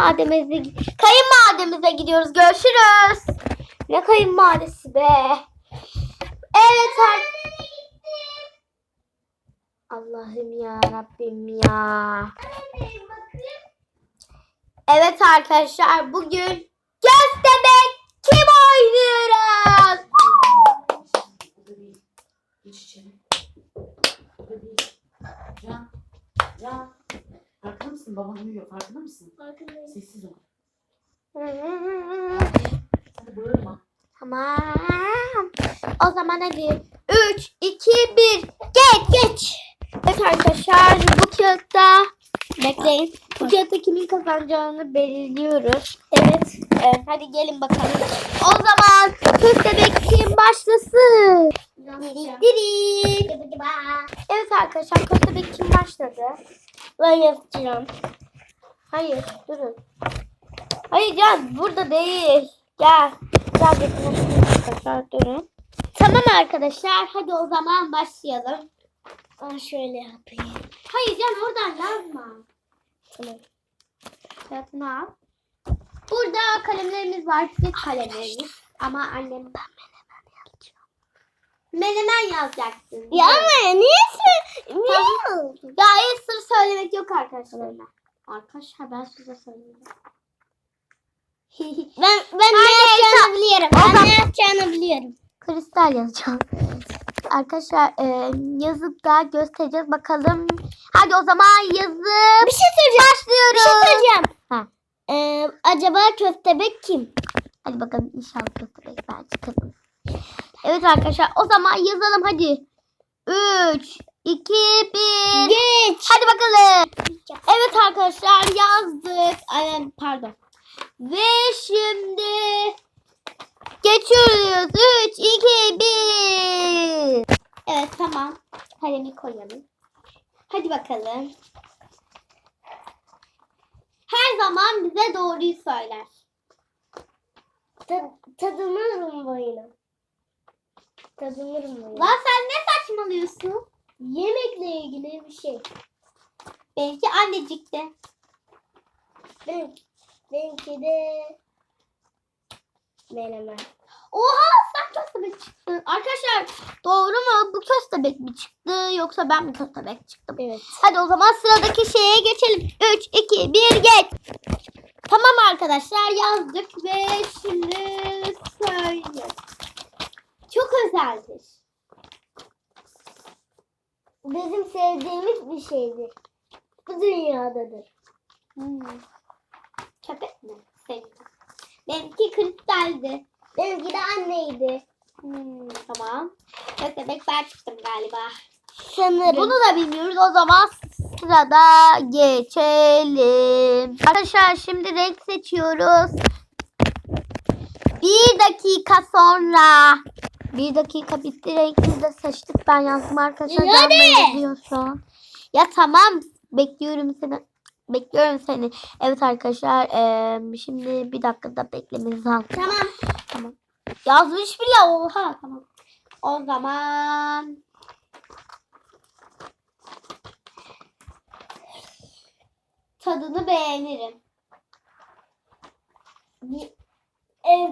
kayınmademize kayınmademize gidiyoruz. Görüşürüz. Ne kayınmadesi be. Evet ar- Allah'ım ya Rabbim ya. Evet arkadaşlar bugün Gözdemek kim oynuyoruz? Can. Farkında mısın? Baban uyuyor. Farkında mısın? Sessiz ol. Hadi bağırma. Tamam. O zaman hadi. 3, 2, 1. Geç geç. Evet arkadaşlar bu kağıtta bekleyin. Bu kağıtta kimin kazanacağını belirliyoruz. Evet. evet. Hadi gelin bakalım. O zaman köstebek kim başlasın? Diri. Evet arkadaşlar köstebek kim başladı? Ben yapacağım. Hayır durun. Hayır Can burada değil. Gel. Gel getirelim arkadaşlar durun. Tamam arkadaşlar hadi o zaman başlayalım. Aa, şöyle yapayım. Hayır Can oradan yazma. Tamam. Kağıtını al. Burada kalemlerimiz var. Size kalemlerimiz. Ama annem ben menemen yazacağım. Menemen yazacaksın. Ya ama niye sö- niye? Ya sır söylemek yok arkadaşlarına. Arkadaşlar ben size söyleyeyim. Ben ben ne yapacağını biliyorum. Ben ne yapacağını biliyorum. Kristal yazacağım. Arkadaşlar e, yazıp da göstereceğiz bakalım. Hadi o zaman yazıp Bir şey söyleyeceğim. başlıyoruz. Bir şey söyleyeceğim. Ha. Ee, acaba köstebek kim? Hadi bakalım inşallah köstebek ben çıkarım. Evet arkadaşlar o zaman yazalım hadi. 3, 2, 1. Geç. Hadi bakalım. Evet arkadaşlar yazdık. Ay, pardon. Ve şimdi geçiyoruz. 3, 2, 1. Evet tamam. Kalemi koyalım. Hadi bakalım. Her zaman bize doğruyu söyler. Ta- tadınırım boyunu. Tadınırım boyunu. Lan sen ne saçmalıyorsun? Yemekle ilgili bir şey. Belki annecik de. Benim, benimki de menemen. Oha köstebek çıktın. Arkadaşlar doğru mu? Bu köstebek mi çıktı yoksa ben mi köstebek çıktım? Evet. Hadi o zaman sıradaki şeye geçelim. 3, 2, 1 geç. Tamam arkadaşlar yazdık ve şimdi söylüyoruz. Çok özeldir. Bizim sevdiğimiz bir şeydir. Bu dünyadadır. Hmm. Köpek mi? Senin. Benimki kristaldi. Benimki de anneydi. Hmm, tamam. Köstebek ben çıktım galiba. Sanırım. Bunu da bilmiyoruz. O zaman sırada geçelim. Arkadaşlar şimdi renk seçiyoruz. Bir dakika sonra. Bir dakika bitti. Renkimizi de seçtik. Ben yazdım arkadaşlar. Hadi. Ya tamam. Bekliyorum seni. Bekliyorum seni. Evet arkadaşlar. şimdi bir dakikada beklemenizi lazım. Tamam. Tamam. Yazmış bile. Oha. Tamam. O zaman tadını beğenirim. Ev,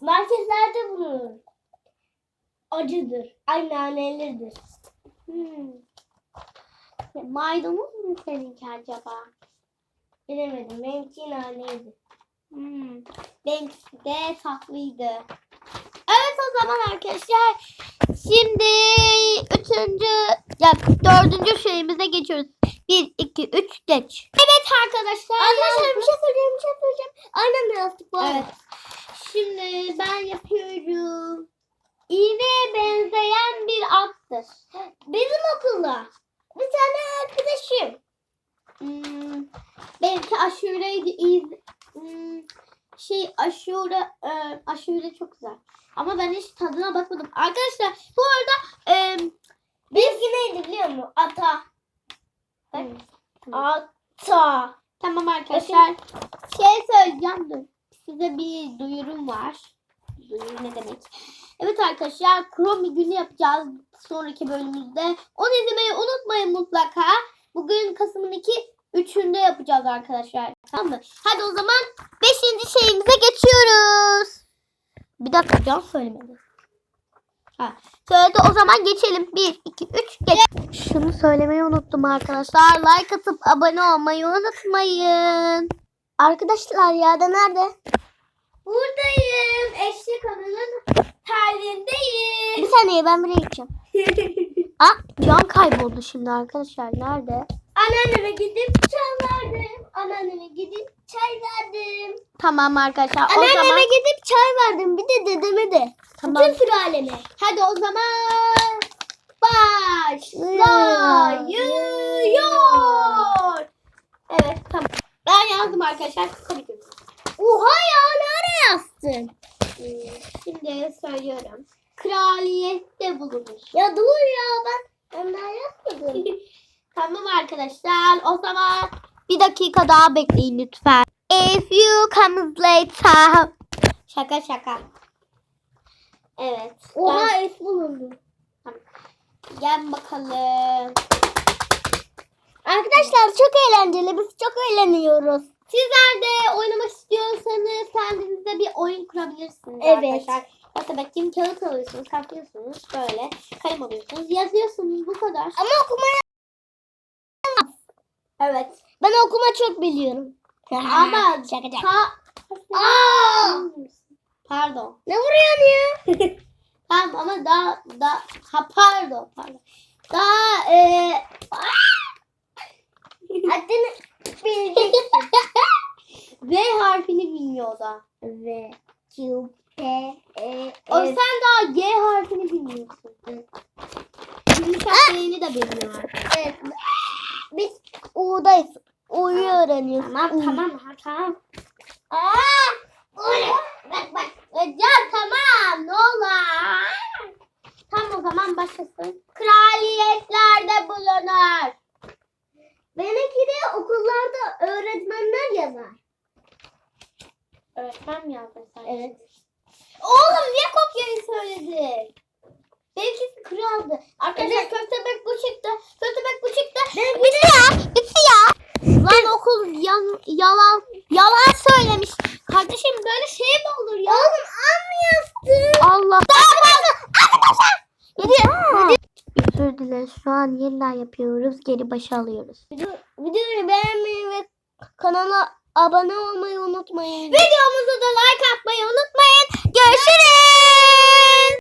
marketlerde bulunur. Acıdır. Ay nanelidir. Hmm. Maydanoz mu seninki acaba? Bilemedim. Benimki naneydi. Hmm. Benimkisi de tatlıydı. Evet o zaman arkadaşlar. Şimdi üçüncü, ya dördüncü şeyimize geçiyoruz. Bir, iki, üç, geç. Evet arkadaşlar. Arkadaşlar bir şey söyleyeceğim, bir şey söyleyeceğim. Aynen yazdık bu. Evet. Şimdi ben yapıyorum. İğneye benzeyen bir attır. Bizim okulda bir tane arkadaşım. Hmm, benimki aşureydi. Hmm, şey aşure, e, aşure çok güzel. Ama ben hiç tadına bakmadım. Arkadaşlar bu arada e, Benimki neydi biliyor musun? Ata. Bak. Ata. tamam arkadaşlar. Şey söyleyeceğim dur. Size bir duyurum var. Duyuru ne demek? Evet arkadaşlar Chromie günü yapacağız sonraki bölümümüzde. Onu izlemeyi unutmayın mutlaka. Bugün Kasım'ın 2 üçünde yapacağız arkadaşlar. Tamam mı? Hadi o zaman beşinci şeyimize geçiyoruz. Bir dakika can söylemedi. Ha, söyledi o zaman geçelim. Bir, iki, üç, geç. Şunu söylemeyi unuttum arkadaşlar. Like atıp abone olmayı unutmayın. Arkadaşlar ya da nerede? Buradayım. Eşli kanalın terliğindeyim. Bir saniye ben buraya gideceğim. Aa, can kayboldu şimdi arkadaşlar. Nerede? Anneanneme gidip çay verdim. Anneanneme gidip çay verdim. Tamam arkadaşlar. O Anneanneme zaman gidip çay verdim. Bir de dedeme de. Tamam. Bütün sülaleme. Hadi o zaman başlıyor. Evet tamam. Ben yazdım arkadaşlar. Tabii ki. Oha ya nereye yazdın? Ee, Şimdi söylüyorum. Kraliyette bulunur. Ya dur ya ben ben daha yazmadım. tamam arkadaşlar. O zaman bir dakika daha bekleyin lütfen. If you comes later. Şaka şaka. Evet. Oha Gel, es bulundu. gel bakalım. Arkadaşlar çok eğlenceli. Biz çok eğleniyoruz. Sizler de oynamak istiyorsanız kendinize bir oyun kurabilirsiniz Evet. arkadaşlar. Mesela bakayım kağıt alıyorsunuz, katlıyorsunuz böyle. Kalem alıyorsunuz, yazıyorsunuz bu kadar. Ama okumaya Evet. ben okuma çok biliyorum. Ama şaka şaka. Aa! Pardon. Ne vuruyorsun ya? Tamam ama daha daha ha pardon pardon. Daha e, Adını bileceksin. V harfini bilmiyor da. V, Q, P, E, O sen daha G harfini bilmiyorsun. Yumuşak G'ni de bilmiyor. Evet. Biz U'dayız. U'yu öğreniyoruz. Tamam tamam ha, tamam. Aa! U'yu. Bak bak. Ya tamam ne olur. Tamam o zaman başlasın. Kraliyetlerde bulunur. Benimki de okullarda öğretmenler yazar. Öğretmen mi yazdın sen? Evet. Oğlum niye kopyayı söyledin? Benimkisi kraldı. Arkadaşlar Arkadaşlar şu an yeniden yapıyoruz. Geri başa alıyoruz. Videoyu beğenmeyi ve kanala abone olmayı unutmayın. Videomuzu da like atmayı unutmayın. Görüşürüz.